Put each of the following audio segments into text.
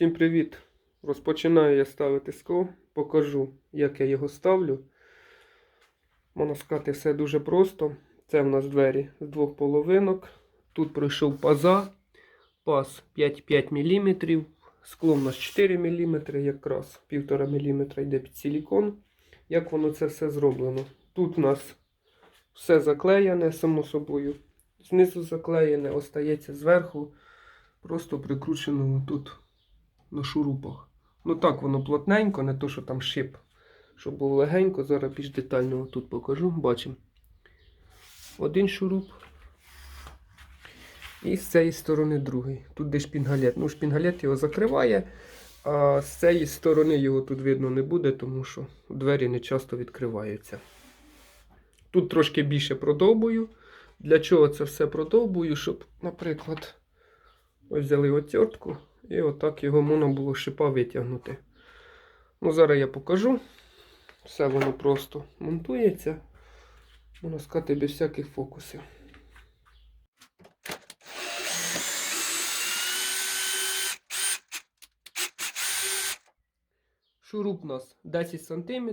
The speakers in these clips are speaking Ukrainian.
Всім привіт! Розпочинаю я ставити скло. Покажу, як я його ставлю. Можна сказати, все дуже просто. Це в нас двері з двох половинок. Тут пройшов паза. Паз 5,5 мм. Скло в нас 4 мм, якраз 1,5 мм йде під силікон. Як воно це все зроблено? Тут у нас все заклеєне, само собою. Знизу заклеєне, остається зверху. Просто прикручено тут на шурупах. Ну так, воно плотненько, не то, що там шип. Щоб було легенько, зараз більш детально тут покажу. Бачимо. Один шуруп. І з цієї сторони другий. Тут де шпінгалет. Ну, шпінгалет його закриває, а з цієї сторони його тут видно не буде, тому що двері не часто відкриваються. Тут трошки більше продовбую. Для чого це все продовбую? Щоб, наприклад, ось взяли отвертку і отак його можна було шипа витягнути. Ну, зараз я покажу. Все воно просто монтується. Можна сказати, без всяких фокусів. Шуруп у нас 10 см,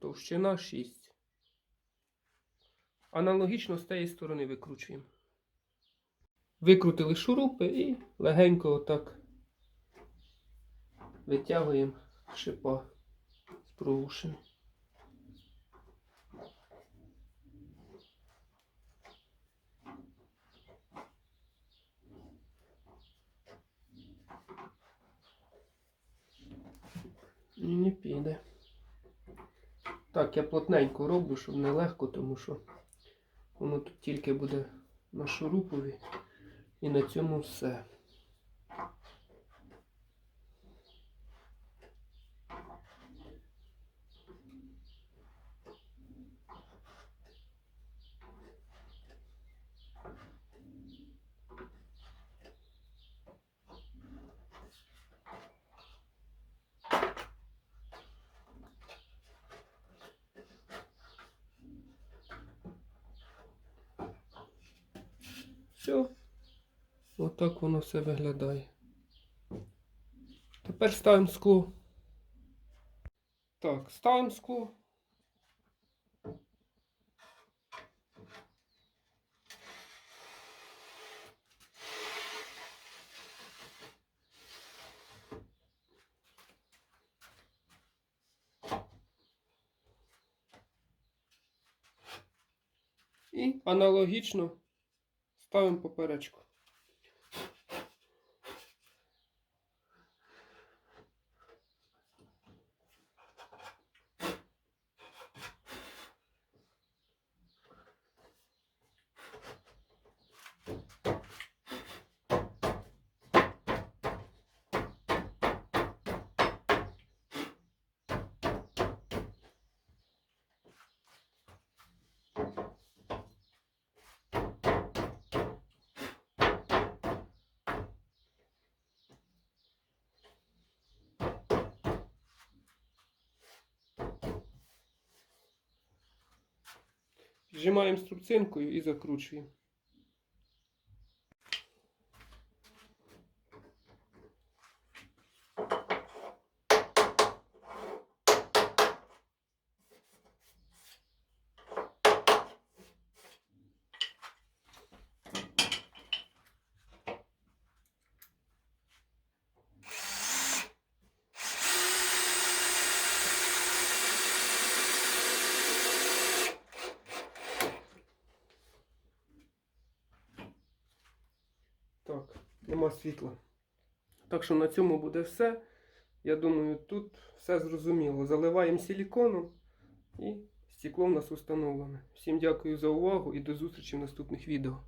товщина 6. Аналогічно з тієї сторони викручуємо. Викрутили шурупи і легенько отак витягуємо шипа з провушини. І не піде. Так, я плотненько роблю, щоб не легко, тому що воно тут тільки буде на шурупові. І на цьому все. Все. Отак воно все виглядає. Тепер ставимо скло. Так, ставимо скло. І аналогічно ставимо поперечку. Зжимаємо струбцинкою і закручуємо. Так, нема світла. Так що на цьому буде все. Я думаю, тут все зрозуміло. Заливаємо силіконом і стекло в нас установлене. Всім дякую за увагу і до зустрічі в наступних відео.